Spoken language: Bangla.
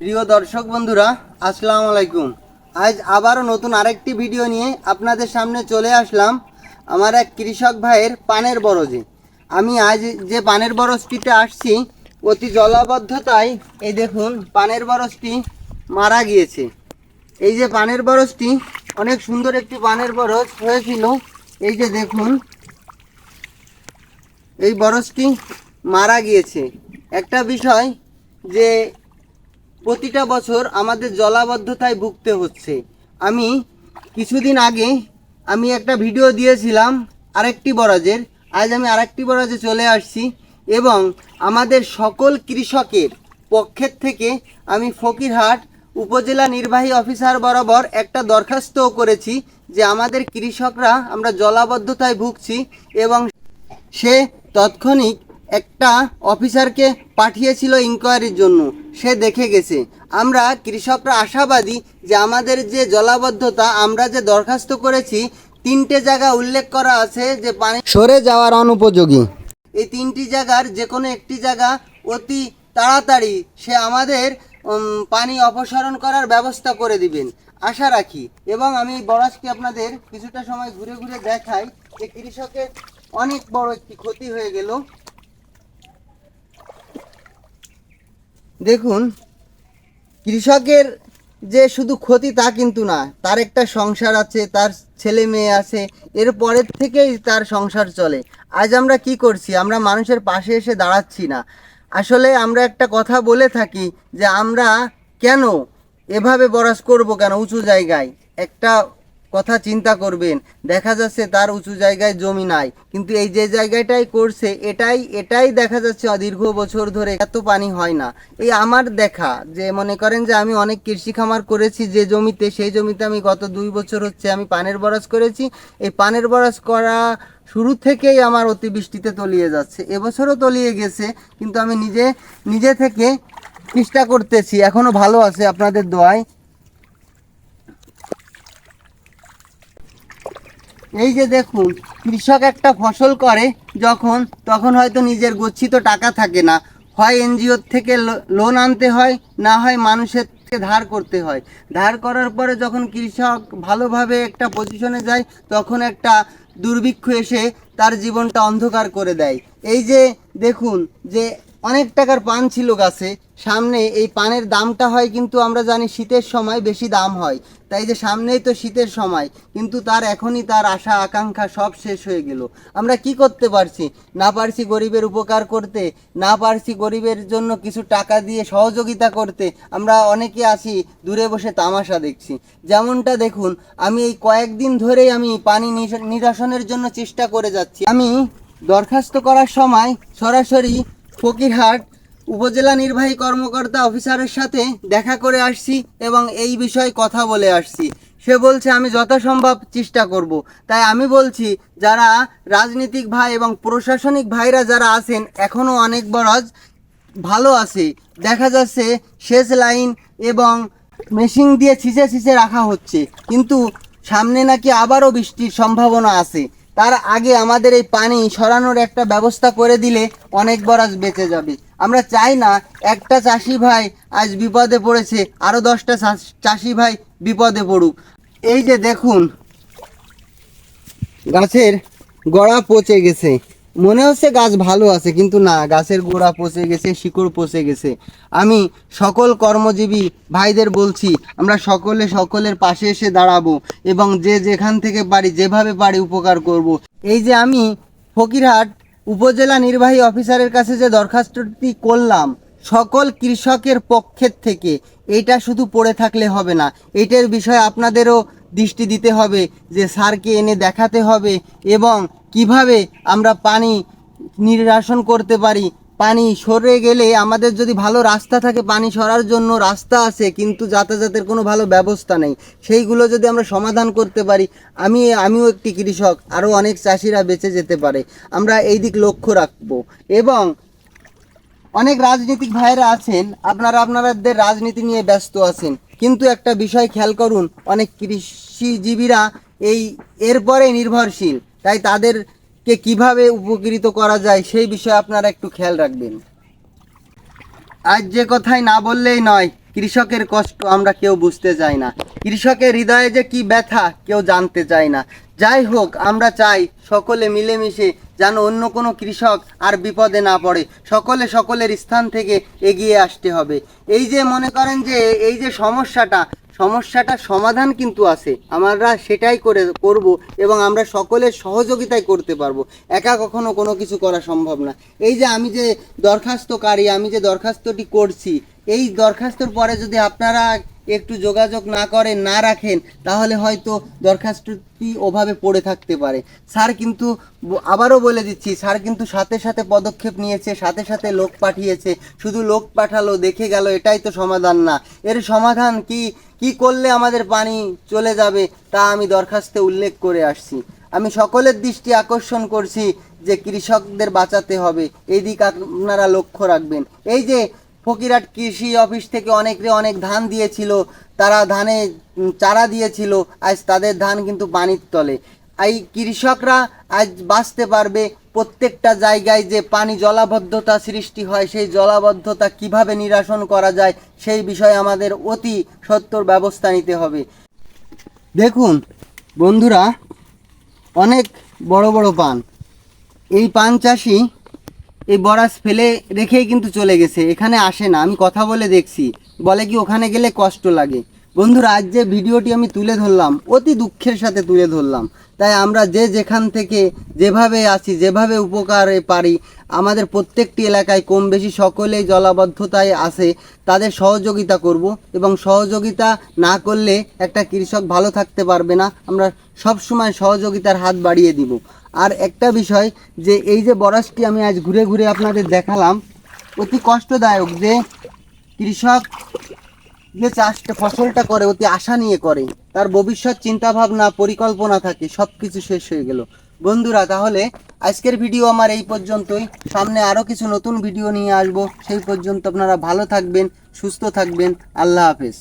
প্রিয় দর্শক বন্ধুরা, আসসালামু আলাইকুম। আজ আবারও নতুন আরেকটি ভিডিও নিয়ে আপনাদের সামনে চলে আসলাম আমার এক কৃষক ভাইয়ের পানের বরজে। আমি আজ যে পানের বরজটিতে আসছি, অতি জলাবদ্ধতায়, এই দেখুন, পানের বরজটি মারা গিয়েছে। এই যে পানের বরজটি, অনেক সুন্দর একটি পানের বরজ হয়েছিল। এই যে দেখুন, এই বরজটি মারা গিয়েছে। একটা বিষয় যে প্রতিটা বছর আমাদের জলাবদ্ধতায় ভুগতে হচ্ছে। আমি কিছুদিন আগে আমি একটা ভিডিও দিয়েছিলাম আরেকটি বরাজের। আজ আমি আরেকটি বরাজে চলে আসছি এবং আমাদের সকল কৃষকের পক্ষের থেকে আমি ফকিরহাট উপজেলা নির্বাহী অফিসার বরাবর একটা দরখাস্তও করেছি যে আমাদের কৃষকরা আমরা জলাবদ্ধতায় ভুগছি এবং সে তৎক্ষণিক একটা অফিসারকে পাঠিয়েছিল ইনকোয়ারির জন্য। সে দেখে গেছে। আমরা কৃষকরা আশাবাদী যে আমাদের যে জলাবদ্ধতা আমরা যে দরখাস্ত করেছি তিনটে জায়গা উল্লেখ করা আছে যে পানি সরে যাওয়ার অনুপযোগী। এই তিনটি জায়গার যে কোনো একটি জায়গা অতি তাড়াতাড়ি সে আমাদের পানি অপসারণ করার ব্যবস্থা করে দিবেন। আশা রাখি। এবং আমি বরাজকে আপনাদের কিছুটা সময় ঘুরে ঘুরে দেখাই যে কৃষকের অনেক বড় একটি ক্ষতি হয়ে গেল। দেখুন, কৃষকের যে শুধু ক্ষতি তা কিন্তু না, তার একটা সংসার আছে, তার ছেলে মেয়ে আছে, এর পরের থেকেই তার সংসার চলে। আজ আমরা কি করছি? আমরা মানুষের পাশে এসে দাঁড়াচ্ছি না। আসলে আমরা একটা কথা বলে থাকি যে আমরা কেন এভাবে বরাস করব কেন উঁচু জায়গায়? একটা কথা চিন্তা করবেন। দেখা যাচ্ছে তার উঁচু জায়গায় জমি নাই। কিন্তু এই যে জায়গাটাই করছে, এটাই এটাই দেখা যাচ্ছে দীর্ঘ বছর ধরে এত পানি হয় না। এই আমার দেখা যে মনে করেন যে আমি অনেক কৃষি খামার করেছি, যে জমিতে, সেই জমিতে আমি গত দুই বছর হচ্ছে আমি পানের বরাজ করেছি। এই পানের বরাজ করা শুরু থেকেই আমার অতিবৃষ্টিতে তলিয়ে যাচ্ছে। এবছরও তলিয়ে গেছে, কিন্তু আমি নিজে নিজে থেকে চেষ্টা করতেছি। এখনও ভালো আছে আপনাদের দোয়ায়। এই যে দেখুন, কৃষক একটা ফসল করে যখন, তখন হয়তো নিজের গচ্ছিত টাকা থাকে না। হয় এনজিওর থেকে লোন আনতে হয়, না হয় মানুষের থেকে ধার করতে হয়। ধার করার পরে যখন কৃষক ভালোভাবে একটা পজিশনে যায়, তখন একটা দুর্ভিক্ষ এসে তার জীবনটা অন্ধকার করে দেয়। এই যে দেখুন, যে অনেক টাকার পান ছিল গাছে। সামনে এই পানের দামটা হয় কিন্তু আমরা জানি শীতের সময় বেশি দাম হয়। তাই যে সামনেই তো শীতের সময়, কিন্তু তার এখনই তার আশা, আকাঙ্ক্ষা সব শেষ হয়ে গেল। আমরা কি করতে পারছি? না পারছি গরিবের উপকার করতে, না পারছি গরিবের জন্য কিছু টাকা দিয়ে সহযোগিতা করতে। আমরা অনেকে আছি, দূরে বসে তামাশা দেখছি। যেমনটা দেখুন, আমি এই কয়েকদিন ধরেই আমি পানি নিরসনের জন্য চেষ্টা করে যাচ্ছি। আমি দরখাস্ত করার সময় সরাসরি ফকিরহাট উপজেলা নির্বাহী কর্মকর্তা অফিসারের সাথে দেখা করে আসছি এবং এই বিষয়ে কথা বলে আসছি। সে বলছে, আমি যথাসম্ভব চেষ্টা করব। তাই আমি বলছি, যারা রাজনীতিক ভাই এবং প্রশাসনিক ভাইরা যারা আছেন এখনও অনেক বরজ ভালো আছে। দেখা যাচ্ছে শেষ লাইন এবং মেশিন দিয়ে ছিঁচে ছিঁচে রাখা হচ্ছে। কিন্তু সামনে নাকি আবারও বৃষ্টির সম্ভাবনা আছে। তার আগে আমাদের এই পানি সরানোর একটা ব্যবস্থা করে দিলে অনেক বরাজ বেঁচে যাবে। আমরা চাই না একটা চাষি ভাই আজ বিপদে পড়েছে আরও দশটা চাষি ভাই বিপদে পড়ুক। এই যে দেখুন, গাছের গড়া পচে গেছে। মনে হচ্ছে গাছ ভালো আছে, কিন্তু না, গাছের গোড়া পচে গেছে, শিকড় পচে গেছে আমি সকল কর্মজীবী ভাইদের বলছি, আমরা সকলে সকলের পাশে এসে দাঁড়াবো এবং যে যেখান থেকে পারি, যেভাবে পারি উপকার করব। এই যে আমি ফকিরহাট উপজেলা নির্বাহী অফিসারের কাছে যে দরখাস্তটি করলাম, সকল কৃষকের পক্ষের থেকে, এটা শুধু পড়ে থাকলে হবে না, এটার বিষয়ে আপনাদেরও দৃষ্টি দিতে হবে যে স্যারকে এনে দেখাতে হবে এবং কীভাবে আমরা পানি নির্বাসন করতে পারি? পানি সরে গেলে আমাদের যদি ভালো রাস্তা থাকে, পানি সরার জন্য রাস্তা আছে, কিন্তু যাতায়াতের কোনো ভালো ব্যবস্থা নেই। সেইগুলো যদি আমরা সমাধান করতে পারি, আমি, আমিও একটি কৃষক, আরও অনেক চাষিরা বেঁচে যেতে পারে। আমরা এই দিক লক্ষ্য রাখব। এবং অনেক রাজনীতিক ভাইরা আছেন, আপনারা আপনাদের রাজনীতি নিয়ে ব্যস্ত আছেন। কিন্তু একটা বিষয় খেয়াল করুন, অনেক কৃষিজীবীরা এই, এরপরে নির্ভরশীল। তাই তাদেরকে কীভাবে উপকৃত করা যায় সেই বিষয়ে আপনারা একটু খেয়াল রাখবেন। আজ যে কথাই না বললেই নয়, কৃষকের কষ্ট আমরা কেউ বুঝতে চাই না। কৃষকের হৃদয়ে যে কি ব্যথা, কেউ জানতে চায় না। যাই হোক, আমরা চাই সকলে মিলেমিশে যেন অন্য কোনো কৃষক আর বিপদে না পড়ে। সকলে সকলের স্থান থেকে এগিয়ে আসতে হবে। এই যে মনে করেন যে, এই যে সমস্যাটা সমস্যাটা সমাধান কিন্তু আছে। আমরা সেটাই করে, করব এবং আমরা সকলের সহযোগিতায় করতে পারব। একা কখনো কোনো কিছু করা সম্ভব না। এই যে আমি যে দরখাস্তকারী, আমি যে দরখাস্তটি করছি, এই দরখাস্তর পরে যদি আপনারা একটু যোগাযোগ না করেন না রাখেন, তাহলে হয়তো দরখাস্তটি ওভাবে পড়ে থাকতে পারে। স্যার কিন্তু, আবারও বলে দিচ্ছি, স্যার কিন্তু সাথে সাথে পদক্ষেপ নিয়েছে, সাথে সাথে লোক পাঠিয়েছে। শুধু লোক পাঠালো, দেখে গেল, এটাই তো সমাধান না। এর সমাধান কি? কি করলে আমাদের পানি চলে যাবে, তা আমি দরখাস্তে উল্লেখ করে আসছি। আমি সকলের দৃষ্টি আকর্ষণ করছি যে কৃষকদের বাঁচাতে হবে। এই দিক আপনারা লক্ষ্য রাখবেন। এই যে ফকিরাট কৃষি অফিস থেকে অনেকে অনেক ধান দিয়েছিল, তারা ধানে চারা দিয়েছিল, আজ তাদের ধান কিন্তু পানির তলে। এই কৃষকরা আজ বাঁচতে পারবে প্রত্যেকটা জায়গায় যে পানি জলাবদ্ধতা সৃষ্টি হয়, সেই জলাবদ্ধতা কীভাবে নিরসন করা যায়, সেই বিষয়ে আমাদের অতি সত্তর ব্যবস্থা নিতে হবে। দেখুন, বন্ধুরা, অনেক বড় বড় পান। এই পান চাষি এই বরাস ফেলে রেখেই কিন্তু চলে গেছে, এখানে আসে না। আমি কথা বলে দেখছি। বলে কি ওখানে গেলে কষ্ট লাগে? বন্ধুরা, আজ যে ভিডিওটি আমি তুলে ধরলাম, অতি দুঃখের সাথে তুলে ধরলাম। তাই আমরা যে যেখান থেকে যেভাবে আসি যেভাবে উপকারে পারি, আমাদের প্রত্যেকটি এলাকায় কম বেশি সকলেই জলাবদ্ধতায় আসে তাদের সহযোগিতা করব এবং সহযোগিতা না করলে একটা কৃষক ভালো থাকতে পারবে না। আমরা সব সময় সহযোগিতার হাত বাড়িয়ে দিব। আর একটা বিষয় যে, এই যে বরাসটি আমি আজ ঘুরে ঘুরে আপনাদের দেখালাম, অতি কষ্টদায়ক যে কৃষক যে চাষটা, ফসলটা করে, অতি আশা নিয়ে করে, তার ভবিষ্যৎ চিন্তা ভাবনা পরিকল্পনা থাকে সব কিছু শেষ হয়ে গেল। বন্ধুরা, তাহলে আজকের ভিডিও আমার এই পর্যন্তই। সামনে আরও কিছু নতুন ভিডিও নিয়ে আসব। সেই পর্যন্ত আপনারা ভালো থাকবেন, সুস্থ থাকবেন। আল্লাহ হাফেজ।